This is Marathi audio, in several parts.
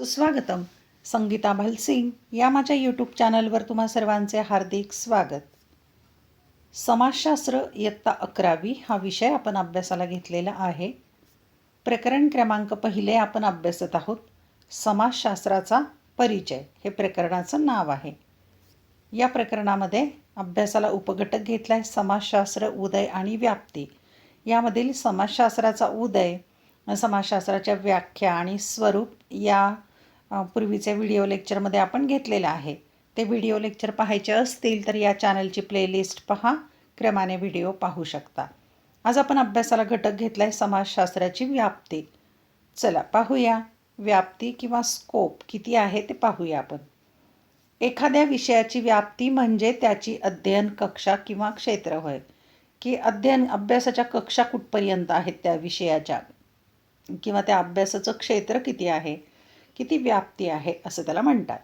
सुस्वागतम संगीता भालसिंग या माझ्या यूट्यूब चॅनलवर तुम्हा सर्वांचे हार्दिक स्वागत. समाजशास्त्र इयत्ता अकरावी हा विषय आपण अभ्यासाला घेतलेला आहे. प्रकरण क्रमांक पहिले आपण अभ्यासत आहोत. समाजशास्त्राचा परिचय. हे प्रकरणाचं नाव आहे. या प्रकरणामध्ये अभ्यासाला उपघटक घेतला आहे समाजशास्त्र उदय आणि व्याप्ती. यामधील समाजशास्त्राचा उदय समाजशास्त्राच्या व्याख्या आणि स्वरूप या पूर्वीच्या व्हिडिओ लेक्चरमध्ये आपण घेतलेलं आहे. ते व्हिडिओ लेक्चर पाहायचे असतील तर या चॅनलची प्लेलिस्ट पहा. क्रमाने व्हिडिओ पाहू शकता. आज आपण अभ्यासाला घटक घेतला आहे समाजशास्त्राची व्याप्ती. चला पाहूया. व्याप्ती किंवा स्कोप किती आहे ते पाहूया आपण. एखाद्या विषयाची व्याप्ती म्हणजे त्याची अध्ययन कक्षा किंवा क्षेत्र होय. की अध्ययन अभ्यासाच्या कक्षा कुठपर्यंत आहेत त्या विषयाच्या? किंवा त्या अभ्यासाचं क्षेत्र किती आहे? किती व्याप्ती आहे असं त्याला म्हणतात.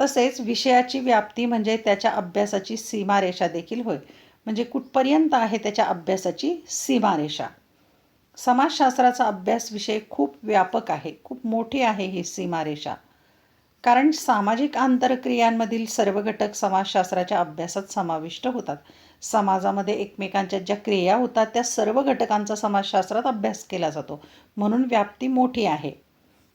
तसेच विषयाची व्याप्ती म्हणजे त्याच्या अभ्यासाची सीमारेषा देखील होय. म्हणजे कुठपर्यंत आहे त्याच्या अभ्यासाची सीमारेषा. समाजशास्त्राचा अभ्यास विषय खूप व्यापक आहे खूप मोठी आहे ही सीमारेषा. कारण सामाजिक आंतरक्रियांमधील सर्व घटक समाजशास्त्राच्या अभ्यासात समाविष्ट होतात. समाजामध्ये एकमेकांच्या ज्या क्रिया होतात त्या सर्व घटकांचा समाजशास्त्रात अभ्यास केला जातो. म्हणून व्याप्ती मोठी आहे.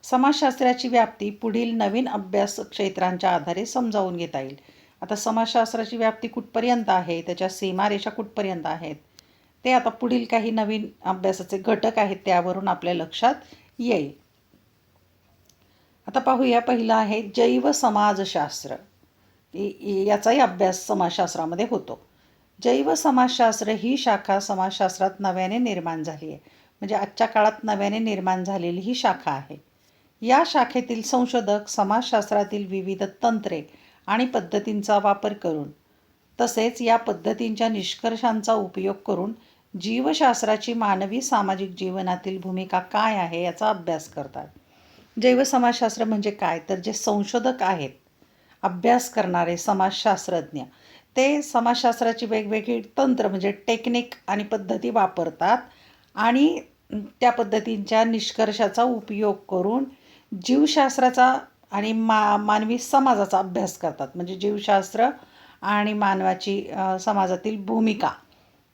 समाजशास्त्राची व्याप्ती पुढील नवीन अभ्यास क्षेत्रांच्या आधारे समजावून घेता येईल. आता समाजशास्त्राची व्याप्ती कुठपर्यंत आहे? त्याच्या सीमारेषा कुठपर्यंत आहेत? ते आता पुढील काही नवीन अभ्यासाचे घटक आहेत त्यावरून आपल्या लक्षात येईल. आता पाहूया पहिलं आहे जैव समाजशास्त्र. याचाही अभ्यास समाजशास्त्रामध्ये होतो. जैव समाजशास्त्र ही शाखा समाजशास्त्रात नव्याने निर्माण झाली आहे. म्हणजे आजच्या काळात नव्याने निर्माण झालेली ही शाखा आहे. या शाखेतील संशोधक समाजशास्त्रातील विविध तंत्रे आणि पद्धतींचा वापर करून तसेच या पद्धतींच्या निष्कर्षांचा उपयोग करून जीवशास्त्राची मानवी सामाजिक जीवनातील भूमिका काय आहे याचा अभ्यास करतात. जैव समाजशास्त्र म्हणजे काय? तर जे संशोधक आहेत अभ्यास करणारे समाजशास्त्रज्ञ ते समाजशास्त्राची वेगवेगळी तंत्र म्हणजे टेक्निक आणि पद्धती वापरतात आणि त्या पद्धतींच्या निष्कर्षाचा उपयोग करून जीवशास्त्राचा आणि मा मानवी समाजाचा अभ्यास करतात. म्हणजे जीवशास्त्र आणि मानवाची समाजातील भूमिका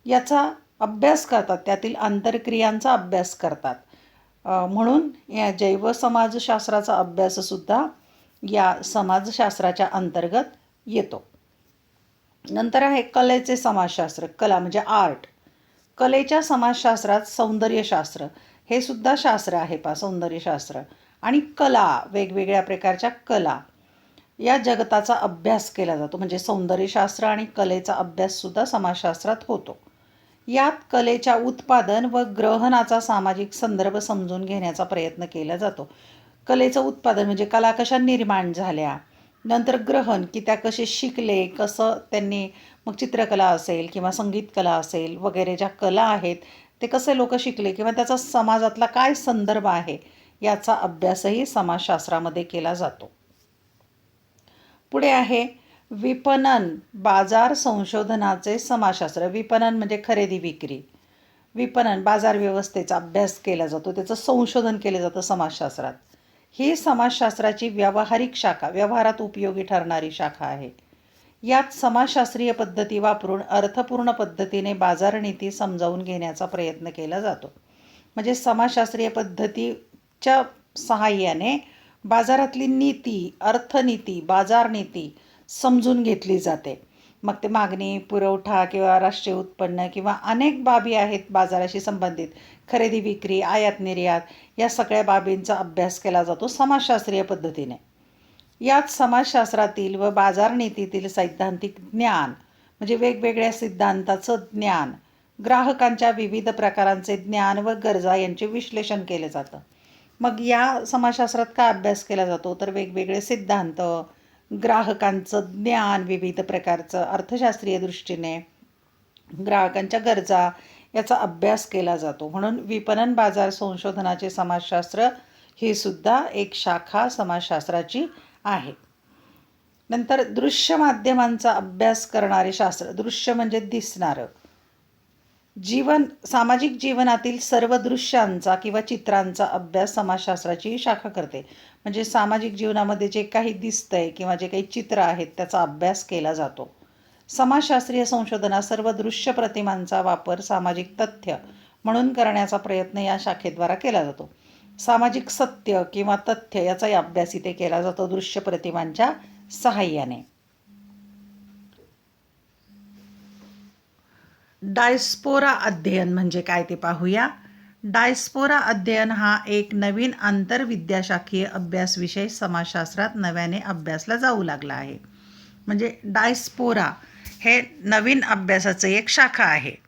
याचा अभ्यास करतात. त्यातील आंतरक्रियांचा अभ्यास करतात. म्हणून या जैव समाजशास्त्राचा अभ्याससुद्धा या समाजशास्त्राच्या अंतर्गत येतो. नंतर आहे कलेचे समाजशास्त्र कला म्हणजे आर्ट. कलेच्या समाजशास्त्रात सौंदर्यशास्त्र हे सुद्धा शास्त्र आहे पा सौंदर्यशास्त्र. आणि कला वेगवेगळ्या प्रकारच्या कला. या जगताचा अभ्यास केला जातो. म्हणजे सौंदर्यशास्त्र आणि कलेचा अभ्याससुद्धा समाजशास्त्रात होतो. यात कलेच्या उत्पादन व ग्रहणाचा सामाजिक संदर्भ समजून घेण्याचा प्रयत्न केला जातो. कलेचं उत्पादन म्हणजे कला कशा निर्माण झाल्या? नंतर ग्रहण की त्या कसे शिकले कसं त्यांनी मग चित्रकला असेल किंवा संगीत कला असेल वगैरे ज्या कला आहेत ते कसे लोक शिकले किंवा त्याचा समाजातला काय संदर्भ आहे याचा अभ्यासही समाजशास्त्रामध्ये केला जातो. पुढे आहे विपणन बाजार संशोधनाचे समाजशास्त्र. विपणन म्हणजे खरेदी विक्री. विपणन बाजार व्यवस्थेचा अभ्यास केला जातो. त्याचं संशोधन केलं जातं समाजशास्त्रात. ही समाजशास्त्राची व्यावहारिक शाखा व्यवहारात उपयोगी ठरणारी शाखा आहे. यात समाजशास्त्रीय पद्धती वापरून अर्थपूर्ण पद्धतीने बाजारनीती समजावून घेण्याचा प्रयत्न केला जातो. म्हणजे समाजशास्त्रीय पद्धती च्या सहाय्याने बाजारातली नीती अर्थनीती बाजारनीती समजून घेतली जाते. मग ते मागणी पुरवठा किंवा राष्ट्रीय उत्पन्न किंवा अनेक बाबी आहेत बाजाराशी संबंधित. खरेदी विक्री आयात निर्यात या सगळ्या बाबींचा अभ्यास केला जातो समाजशास्त्रीय पद्धतीने. यात समाजशास्त्रातील व बाजारनीतीतील सैद्धांतिक ज्ञान म्हणजे वेगवेगळ्या सिद्धांताचं ज्ञान ग्राहकांच्या विविध प्रकारांचे ज्ञान व गरजा यांचे विश्लेषण केले जातं. मग या समाजशास्त्रात का अभ्यास केला जातो? तर वेगवेगळे सिद्धांत ग्राहकांचं ज्ञान विविध प्रकारचं अर्थशास्त्रीय दृष्टीने ग्राहकांच्या गरजा याचा अभ्यास केला जातो. म्हणून विपणन बाजार संशोधनाचे समाजशास्त्र ही सुद्धा एक शाखा समाजशास्त्राची आहे. नंतर दृश्य माध्यमांचा अभ्यास करणारे शास्त्र. दृश्य म्हणजे दिसणारं. जीवन सामाजिक जीवनातील सर्व दृश्यांचा किंवा चित्रांचा अभ्यास समाजशास्त्राची शाखा करते. म्हणजे सामाजिक जीवनामध्ये जे काही दिसतंय किंवा जे काही चित्र आहेत त्याचा अभ्यास केला जातो. समाजशास्त्रीय संशोधनात सर्व दृश्य प्रतिमांचा वापर सामाजिक तथ्य म्हणून करण्याचा प्रयत्न या शाखेद्वारा केला जातो. सामाजिक सत्य किंवा तथ्य याचाही अभ्यास इथे केला जातो दृश्य प्रतिमांच्या सहाय्याने. डायस्पोरा अध्ययन म्हणजे काय ते पाहूया. डायस्पोरा अध्ययन हा एक नवीन आंतरविद्याशाखीय अभ्यास विषय समाजशास्त्रात नव्याने अभ्यासला जाऊ लागला आहे. म्हणजे डायस्पोरा हे नवीन अभ्यासाचं एक शाखा आहे.